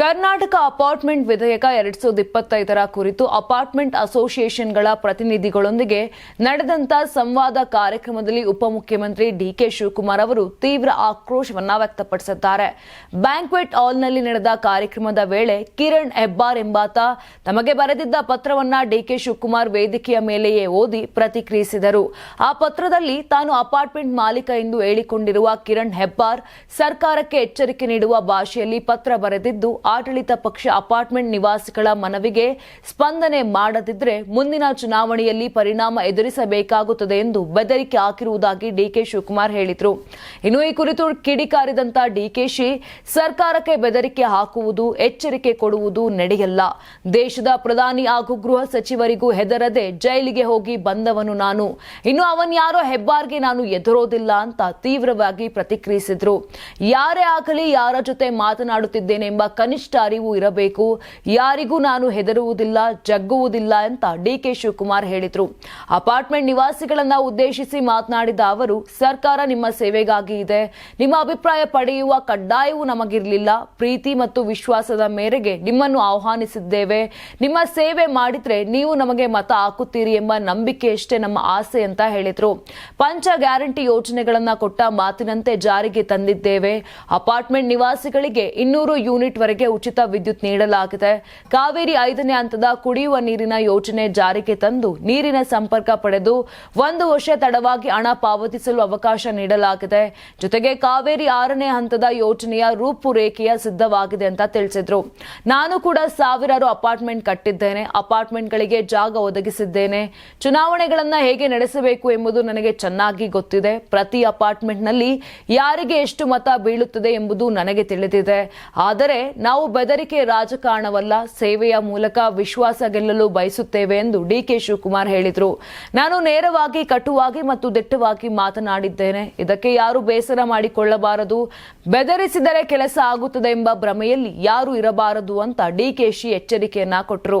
Karnataka apartment ವಿಧೇಯಕ ಎರಡ್ ಸಾವಿರದ ಇಪ್ಪತ್ತೈದರ ಕುರಿತು ಅಪಾರ್ಟ್ಮೆಂಟ್ ಅಸೋಸಿಯೇಷನ್ಗಳ ಪ್ರತಿನಿಧಿಗಳೊಂದಿಗೆ ನಡೆದಂತ ಸಂವಾದ ಕಾರ್ಯಕ್ರಮದಲ್ಲಿ ಉಪಮುಖ್ಯಮಂತ್ರಿ ಡಿಕೆ ಶಿವಕುಮಾರ್ ಅವರು ತೀವ್ರ ಆಕ್ರೋಶವನ್ನು ವ್ಯಕ್ತಪಡಿಸಿದ್ದಾರೆ. ಬ್ಯಾಂಕ್ವೆಟ್ ಹಾಲ್ನಲ್ಲಿ ನಡೆದ ಕಾರ್ಯಕ್ರಮದ ವೇಳೆ ಕಿರಣ್ ಹೆಬ್ಬಾರ್ ಎಂಬಾತ ತಮಗೆ ಬರೆದಿದ್ದ ಪತ್ರವನ್ನ ಡಿಕೆ ಶಿವಕುಮಾರ್ ವೇದಿಕೆಯ ಮೇಲೆಯೇ ಓದಿ ಪ್ರತಿಕ್ರಿಯಿಸಿದರು. ಆ ಪತ್ರದಲ್ಲಿ ತಾನು ಅಪಾರ್ಟ್ಮೆಂಟ್ ಮಾಲೀಕ ಎಂದು ಹೇಳಿಕೊಂಡಿರುವ ಕಿರಣ್ ಹೆಬ್ಬಾರ್ ಸರ್ಕಾರಕ್ಕೆ ಎಚ್ಚರಿಕೆ ನೀಡುವ ಭಾಷೆಯಲ್ಲಿ ಪತ್ರ ಬರೆದಿದ್ದು ಆಡಳಿತ ಪಕ್ಷ ಅಪಾರ್ಟ್ಮೆಂಟ್ ನಿವಾಸಿಗಳ ಮನವಿಗೆ ಸ್ಪಂದನೆ ಮಾಡದಿದ್ರೆ ಮುಂದಿನ ಚುನಾವಣೆಯಲ್ಲಿ ಪರಿಣಾಮ ಎದುರಿಸಬೇಕಾಗುತ್ತದೆ ಎಂದು ಬೆದರಿಕೆ ಹಾಕಿರುವುದಾಗಿ ಡಿಕೆ ಶಿವಕುಮಾರ್ ಹೇಳಿದರು. ಇನ್ನು ಈ ಕುರಿತು ಕಿಡಿಕಾರಿದಂತ ಡಿಕೆಶಿ ಸರ್ಕಾರಕ್ಕೆ ಬೆದರಿಕೆ ಹಾಕುವುದು, ಎಚ್ಚರಿಕೆ ಕೊಡುವುದು ನಡೆಯಲ್ಲ. ದೇಶದ ಪ್ರಧಾನಿ ಹಾಗೂ ಗೃಹ ಸಚಿವರಿಗೂ ಹೆದರದೆ ಜೈಲಿಗೆ ಹೋಗಿ ಬಂದವನು ನಾನು. ಇನ್ನು ಅವನ್ಯಾರೋ ಹೆಬ್ಬಾರ್ಗೆ ನಾನು ಎದುರೋದಿಲ್ಲ ಅಂತ ತೀವ್ರವಾಗಿ ಪ್ರತಿಕ್ರಿಯಿಸಿದ್ರು. ಯಾರೇ ಆಗಲಿ ಯಾರ ಜೊತೆ ಮಾತನಾಡುತ್ತಿದ್ದೇನೆ ಎಂಬ ಕನಿಷ್ಠ ಅರಿವು ಇರಬೇಕು. ಯಾರಿಗೂ ನಾನು ಹೆದರುವುದಿಲ್ಲ, ಜಗ್ಗುವುದಿಲ್ಲ ಅಂತ ಡಿಕೆ ಶಿವಕುಮಾರ್ ಹೇಳಿದ್ರು. ಅಪಾರ್ಟ್ಮೆಂಟ್ ನಿವಾಸಿಗಳನ್ನ ಉದ್ದೇಶಿಸಿ ಮಾತನಾಡಿದ ಅವರು, ಸರ್ಕಾರ ನಿಮ್ಮ ಸೇವೆಗಾಗಿ ಇದೆ. ನಿಮ್ಮ ಅಭಿಪ್ರಾಯ ಪಡೆಯುವ ಕಡ್ಡಾಯವೂ ನಮಗಿರಲಿಲ್ಲ. ಪ್ರೀತಿ ಮತ್ತು ವಿಶ್ವಾಸದ ಮೇರೆಗೆ ನಿಮ್ಮನ್ನು ಆಹ್ವಾನಿಸಿದ್ದೇವೆ. ನಿಮ್ಮ ಸೇವೆ ಮಾಡಿದ್ರೆ ನೀವು ನಮಗೆ ಮತ ಹಾಕುತ್ತೀರಿ ಎಂಬ ನಂಬಿಕೆಯಷ್ಟೇ ನಮ್ಮ ಆಸೆ ಅಂತ ಹೇಳಿದ್ರು. ಪಂಚ ಗ್ಯಾರಂಟಿ ಯೋಜನೆಗಳನ್ನ ಕೊಟ್ಟ ಮಾತಿನಂತೆ ಜಾರಿಗೆ ತಂದಿದ್ದೇವೆ. ಅಪಾರ್ಟ್ಮೆಂಟ್ ನಿವಾಸಿಗಳಿಗೆ ಇನ್ನೂರು ಯೂನಿಟ್ ವರೆಗೆ ಉಚಿತ ವಿದ್ಯುತ್ ನೀಡಲಾಗಿದೆ. ಕಾವೇರಿ ಐದನೇ ಹಂತದ ಕುಡಿಯುವ ನೀರಿನ ಯೋಜನೆ ಜಾರಿಗೆ ತಂದು ನೀರಿನ ಸಂಪರ್ಕ ಪಡೆದು ಒಂದು ವರ್ಷ ತಡವಾಗಿ ಹಣ ಪಾವತಿಸಲು ಅವಕಾಶ ನೀಡಲಾಗಿದೆ. ಜೊತೆಗೆ ಕಾವೇರಿ ಆರನೇ ಹಂತದ ಯೋಜನೆಯ ರೂಪುರೇಖೆಯ ಸಿದ್ಧವಾಗಿದೆ ಅಂತ ತಿಳಿಸಿದ್ರು. ನಾನು ಕೂಡ ಸಾವಿರಾರು ಅಪಾರ್ಟ್ಮೆಂಟ್ ಕಟ್ಟಿದ್ದೇನೆ. ಅಪಾರ್ಟ್ಮೆಂಟ್ಗಳಿಗೆ ಜಾಗ ಒದಗಿಸಿದ್ದೇನೆ. ಚುನಾವಣೆಗಳನ್ನ ಹೇಗೆ ನಡೆಸಬೇಕು ಎಂಬುದು ನನಗೆ ಚೆನ್ನಾಗಿ ಗೊತ್ತಿದೆ. ಪ್ರತಿ ಅಪಾರ್ಟ್ಮೆಂಟ್ನಲ್ಲಿ ಯಾರಿಗೆ ಎಷ್ಟು ಮತ ಬೀಳುತ್ತದೆ ಎಂಬುದು ನನಗೆ ತಿಳಿದಿದೆ. ಆದರೆ ನಾವು ಬೆದರಿಕೆ ರಾಜಕಾರಣವಲ್ಲ, ಸೇವೆಯ ಮೂಲಕ ವಿಶ್ವಾಸ ಗೆಲ್ಲಲು ಬಯಸುತ್ತೇವೆ ಎಂದು ಡಿಕೆ ಶಿವಕುಮಾರ್ ಹೇಳಿದರು. ನಾನು ನೇರವಾಗಿ, ಕಟುವಾಗಿ ಮತ್ತು ದಿಟ್ಟವಾಗಿ ಮಾತನಾಡಿದ್ದೇನೆ. ಇದಕ್ಕೆ ಯಾರು ಬೇಸರ ಮಾಡಿಕೊಳ್ಳಬಾರದು? ಬೆದರಿಸಿದರೆ ಕೆಲಸ ಆಗುತ್ತದೆ ಎಂಬ ಭ್ರಮೆಯಲ್ಲಿ ಯಾರು ಇರಬಾರದು ಅಂತ ಡಿಕೆಶಿ ಎಚ್ಚರಿಕೆಯನ್ನ ಕೊಟ್ಟರು